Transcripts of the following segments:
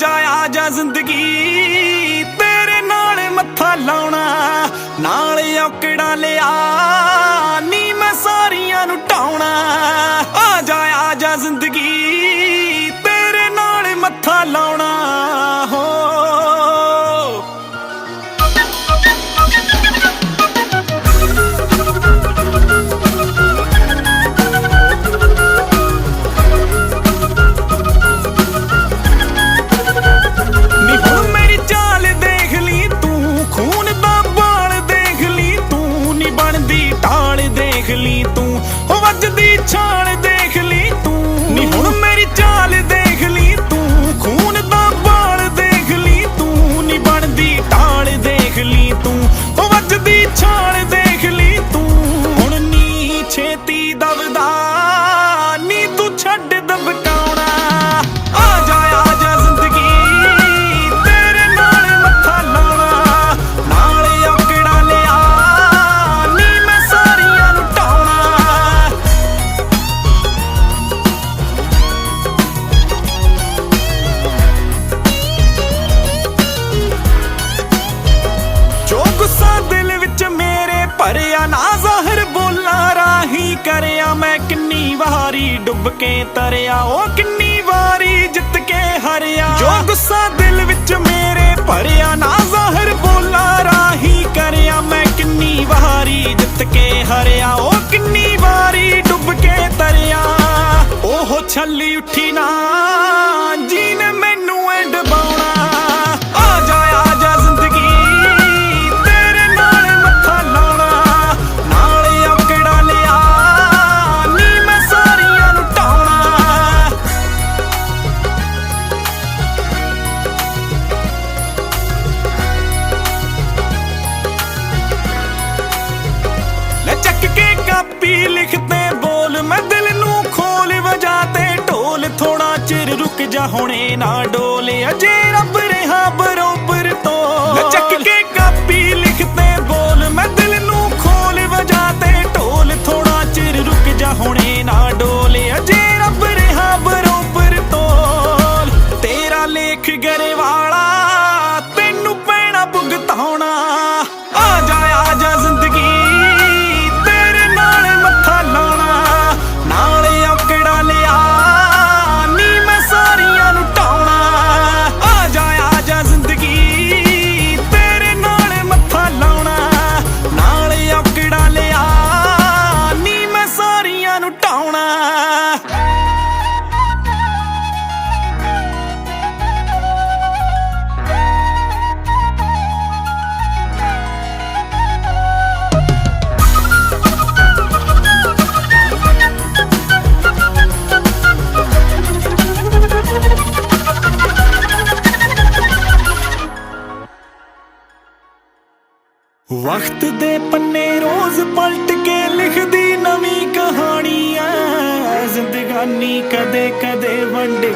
ਜਾਇਆ ਜਾ ਜ਼ਿੰਦਗੀ, ਤੇਰੇ ਨਾਲ ਮੱਥਾ ਲਾਉਣਾ, ਨਾਲ ਔਕੜਾ ਲਿਆ, ਨੀ ਮੈਂ ਸਾਰੀਆਂ ਨੂੰ ਟਾਉਣਾ। ਆ ਜਾਇਆ ਜਾ ਜ਼ਿੰਦਗੀ, ਤੇਰੇ ਨਾਲ ਮੱਥਾ ਲਾਉਣਾ।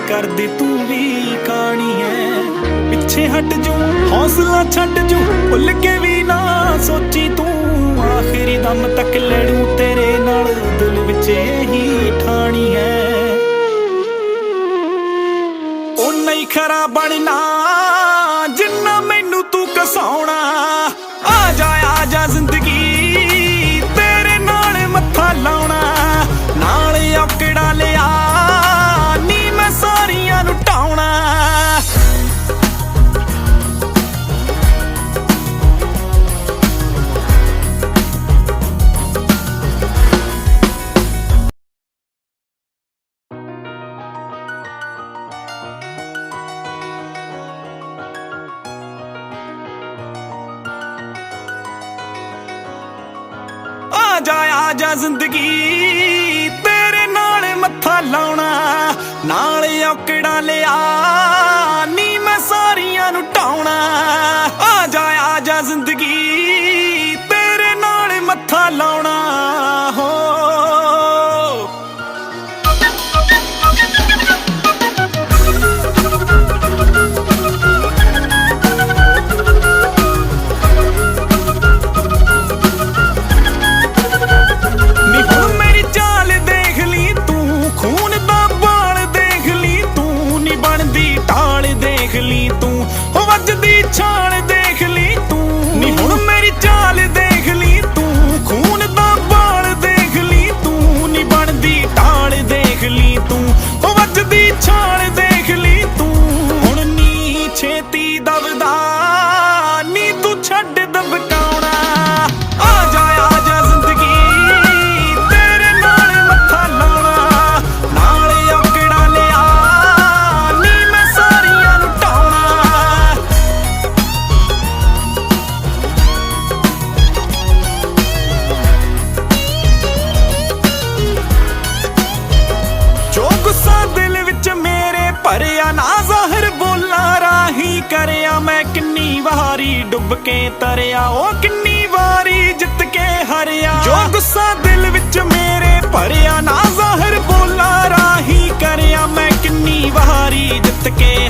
ਕਰ ਤੂੰ ਵੀ ਕਾਣੀ ਐ। ਪਿੱਛੇ ਹਟ ਜੂ, ਹੌਸਲਾ ਛੱਡ ਜੂ, ਭੁੱਲ ਕੇ ਵੀ ਨਾ ਸੋਚੀ ਤੂੰ। ਆਖਰੀ ਦਮ ਤੱਕ ਲੜੂ ਤੇਰੇ ਨਾਲ, ਦਿਲ ਵਿੱਚ ਇਹੀ ਠਾਣੀ ਐ। ਉਹ ਨਹੀਂ ਖਰਾ ਬਣਨਾ, ਜਿੰਨਾ ਮੈਨੂੰ ਤੂੰ ਕਸਾਉਣਾ। ਜਾ ਜ਼ਿੰਦਗੀ। ਤੇਰੇ ਨਾਲ ਮੱਥਾ ਲਾਉਣਾ, ਨਾਲ ਔਕੜਾ ਲਿਆ। ਨੀ ਮੈਂ ਸਾਰੀਆਂ ਨੂੰ ਟਾਉਣਾ। ਆ ਜਾ ਆ ਜਾ ਜ਼ਿੰਦਗੀ, ਤੇਰੇ ਨਾਲ ਮੱਥਾ ਲਾਉਣਾ।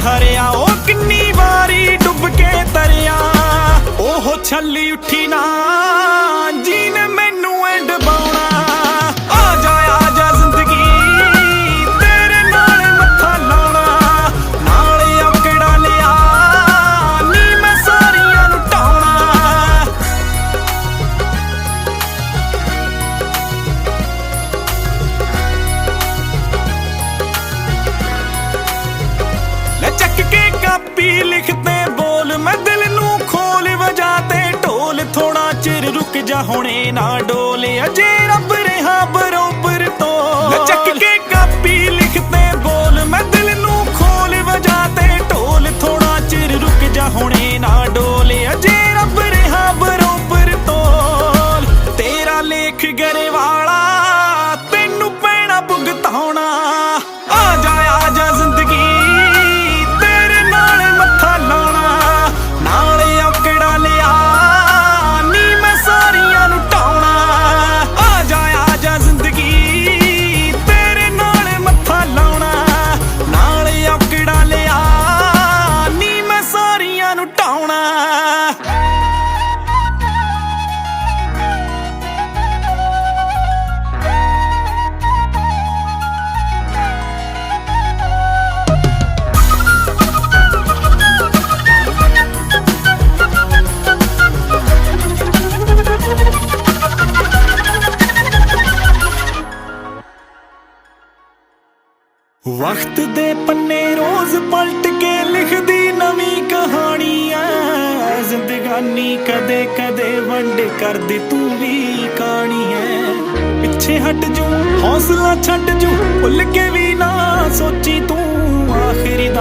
ਹਰਿਆ ਉਹ ਕਿੰਨੀ ਵਾਰੀ ਡੁੱਬ ਕੇ ਤਰਿਆ। ਉਹ ਛੱਲੀ ਉੱਠੀ ਨਾ ਜੀਨ నాడोलिया जी रब रे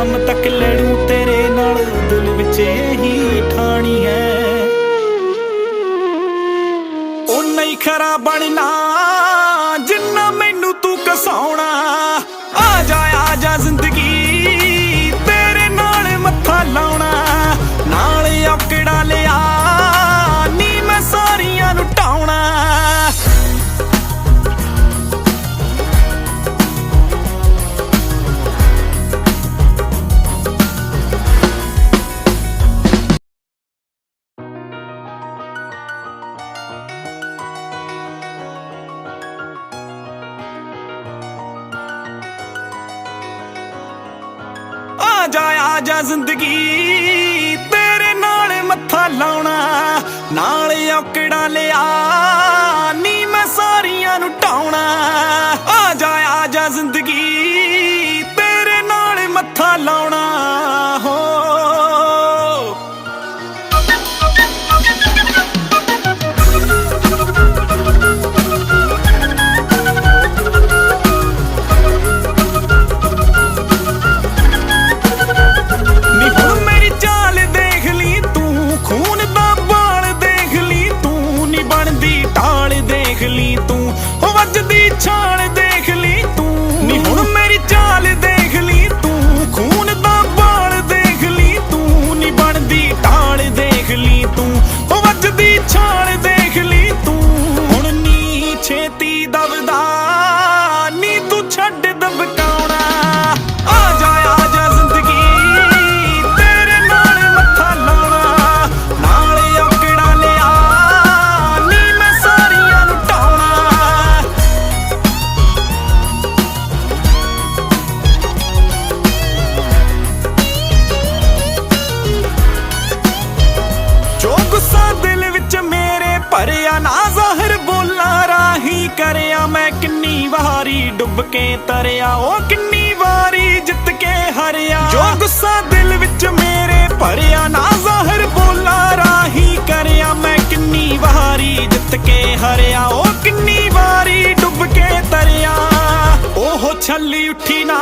ਸ਼ਾਮ ਤੱਕ ਲੜੂ ਤੇਰੇ ਨਾਲ ਦਿਲ ਵਿੱਚ ਹੀ ਠਾਣੀ ਹੈ। ਉਹ ਨਹੀਂ ਖਰਾ ਬਣਨਾ ਨਾ ਜਾਇਆ ਜਾ ਜ਼ਿੰਦਗੀ। ਤੇਰੇ ਨਾਲ ਮੱਥਾ ਲਾਉਣਾ, ਨਾਲ ਔਕੜਾਂ ਲਿਆ। ਨੀ ਮੈਂ ਸਾਰੀਆਂ ਨੂੰ ਟਾਉਣਾ। ਆ ਜਾ ਕੇ ਤਰਿਆ, ਉਹ ਕਿੰਨੀ ਵਾਰੀ ਜਿੱਤ ਕੇ ਹਰਿਆ। ਜੋ ਗੁੱਸਾ ਦਿਲ ਵਿੱਚ ਮੇਰੇ ਭਰਿਆ, ਨਾ ਜ਼ਾਹਰ ਬੋਲਾ ਰਾਹੀ ਕਰਿਆ। ਮੈਂ ਕਿੰਨੀ ਵਾਰੀ ਜਿੱਤ ਕੇ ਹਰਿਆ, ਉਹ ਕਿੰਨੀ ਵਾਰੀ ਡੁੱਬ ਕੇ ਤਰਿਆ। ਉਹ ਛੱਲੀ ਉੱਠੀ ਨਾ।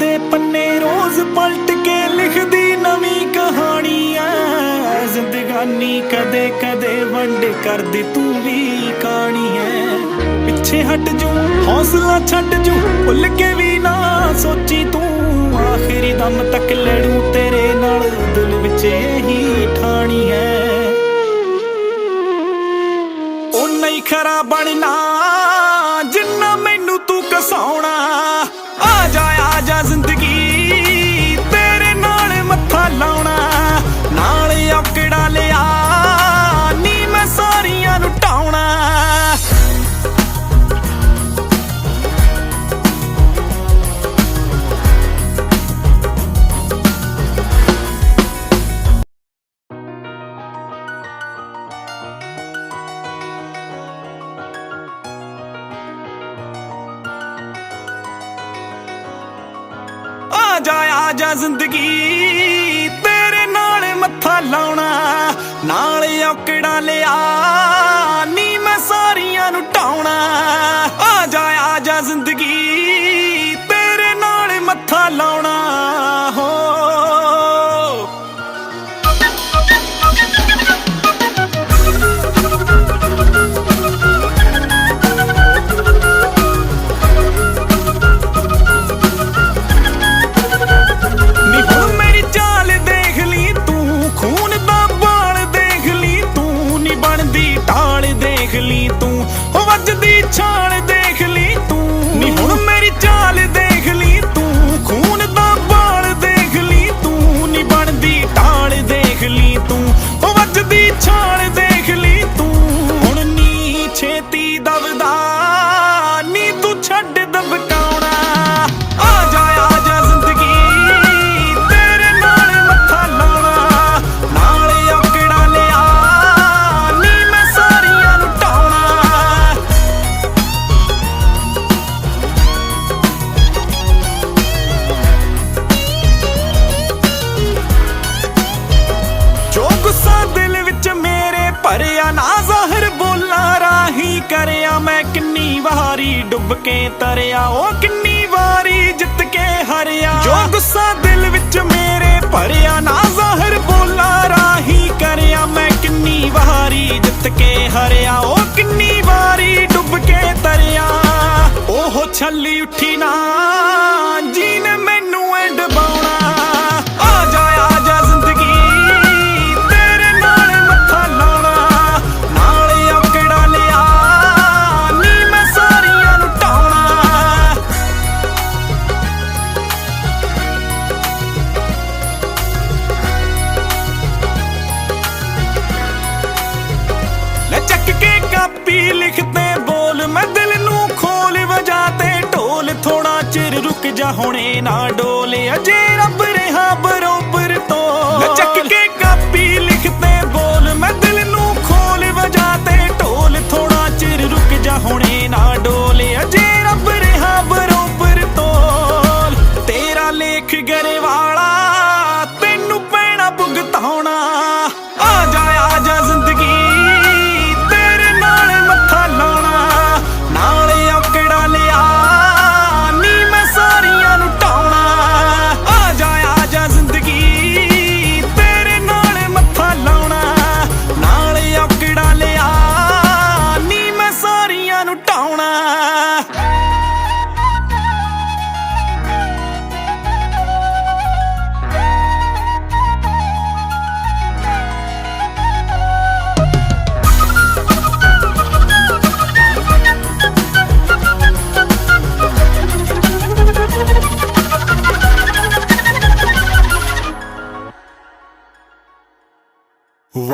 ਦੇ ਪੰਨੇ ਰੋਜ਼ ਪਲਟ ਕੇ ਲਿਖਦੀ ਨਵੀਂ ਕਹਾਣੀ ਐ। ਜ਼ਿੰਦਗਾਨੀ ਕਦੇ ਕਦੇ ਵੰਡ ਕਰਦੀ ਤੂੰ ਵੀ ਕਹਾਣੀ ਐ। ਪਿੱਛੇ ਹਟ ਜੂ, ਹੌਸਲਾ ਛੱਡ ਜੂ, ਭੁੱਲ ਕੇ ਵੀ ਨਾ ਸੋਚੀ ਤੂੰ। ਆਖਰੀ ਦਮ ਤੱਕ ਲੜੂ ਤੇਰੇ ਨਾਲ ਜਾ ਆ ਜਾ ਜ਼ਿੰਦਗੀ। ਤੇਰੇ ਨਾਲ ਮੱਥਾ ਲਾਉਣਾ, ਨਾਲ ਔਕੜਾ ਲਿਆ। ਨੀ ਮੈਂ ਸਾਰੀਆਂ ਨੂੰ ਢਾਉਣਾ ਆ ਜਾ ਆ ਜਾ ਜ਼ਿੰਦਗੀ, ਤੇਰੇ ਨਾਲ ਮੱਥਾ ਲਾਉਣਾ। ਹੋ ਲਈ ਤੂੰ ਵੱਜਦੀ ਛਾਲ ਦੇ ਕਿੰਨੀ ਡੁੱਬ ਕੇ ਤਰਿਆ ਉਹ ਕਿੰਨੀ ਵਾਰੀ ਜਿੱਤ ਕੇ ਹਰਿਆ। ਜੋ ਗੁੱਸਾ ਦਿਲ ਵਿੱਚ ਮੇਰੇ ਭਰਿਆ, ਨਾ ਜ਼ਾਹਰ ਬੋਲਾ ਰਾਹੀ ਕਰਿਆ, ਮੈਂ ਕਿੰਨੀ ਵਾਰੀ ਜਿੱਤ ਕੇ ਹਰਿਆ ਉਹ ਕਿੰਨੀ ਵਾਰੀ ਡੁੱਬ ਕੇ ਤਰਿਆ। ਉਹ ਛੱਲੀ ਉੱਠੀ ਨਾ, ਜੀਨ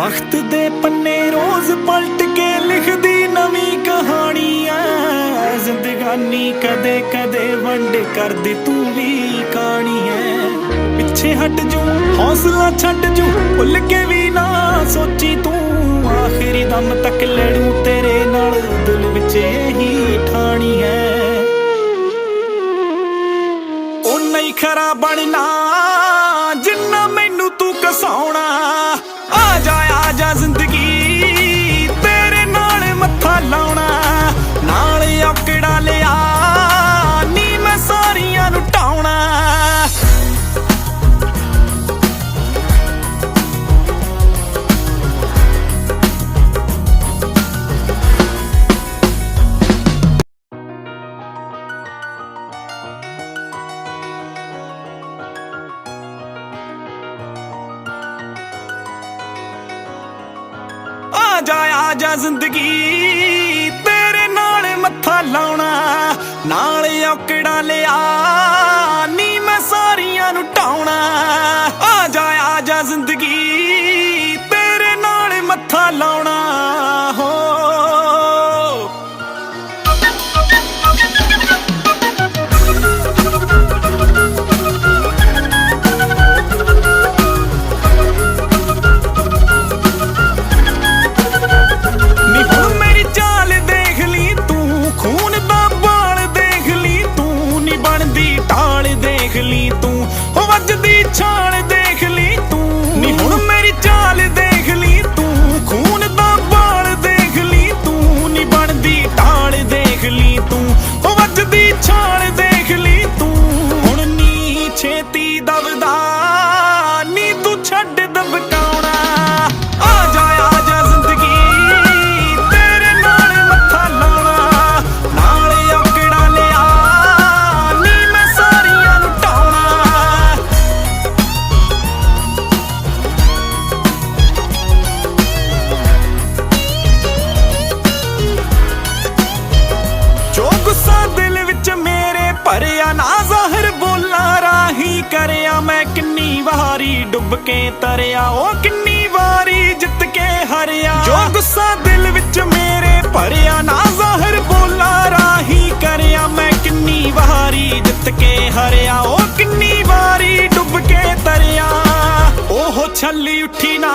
ਵਕਤ ਦੇ ਪੰਨੇ ਰੋਜ਼ ਪਲਟ ਕੇ ਲਿਖਦੀ ਨਵੀਂ ਕਹਾਣੀ ਐ। ਜ਼ਿੰਦਗਾਨੀ ਕਦੇ ਕਦੇ ਵੰਡ ਕਰਦੀ ਤੂੰ ਵੀ ਕਹਾਣੀ ਐ। ਪਿੱਛੇ ਹਟ ਜੂ, ਹੌਸਲਾ ਛੱਡ ਜੂ, ਭੁੱਲ ਕੇ ਵੀ ਨਾ ਸੋਚੀ ਤੂੰ। ਆਖਰੀ ਦਮ ਤੱਕ ਲੜੂ ਤੇਰੇ ਨਾਲ, ਦਿਲ ਵਿੱਚ ਇਹੀ ਠਾਣੀ ਐ। ਉਹ ਨਹੀਂ ਖਰਾ ਬਣਨਾ। ਆ ਜਾ ਜ਼ਿੰਦਗੀ। ਤੇਰੇ ਨਾਲ ਮੱਥਾ ਲਾਉਣਾ, ਨਾਲ ਔਕੜਾ ਲਿਆ। ਨੀ ਮੈਂ ਸਾਰੀਆਂ ਨੂੰ ਟਾਉਣਾ। ਆ ਜਾ ਆ ਜਾ ਜ਼ਿੰਦਗੀ। ਤੇਰੇ ਨਾਲ ਮੱਥਾ ਲਾਉਣਾ। ਕਰਿਆ ਮੈਂ ਕਿੰਨੀ ਵਾਰੀ, ਡੁੱਬ ਕੇ ਤਰਿਆ, ਉਹ ਕਿੰਨੀ ਵਾਰੀ ਜਿੱਤ ਕੇ ਹਰਿਆ। ਜੋ ਗੁੱਸਾ ਦਿਲ ਵਿੱਚ ਮੇਰੇ ਭਰਿਆ, ਨਾ ਜ਼ਾਹਰ ਬੋਲਾ ਰਾਹੀ ਕਰਿਆ ਮੈਂ ਕਿੰਨੀ ਵਾਰੀ ਜਿੱਤ ਕੇ ਹਰਿਆ, ਉਹ ਕਿੰਨੀ ਵਾਰੀ ਡੁੱਬ ਕੇ ਤਰਿਆ। ਉਹ ਛੱਲੀ ਉੱਠੀ ਨਾ।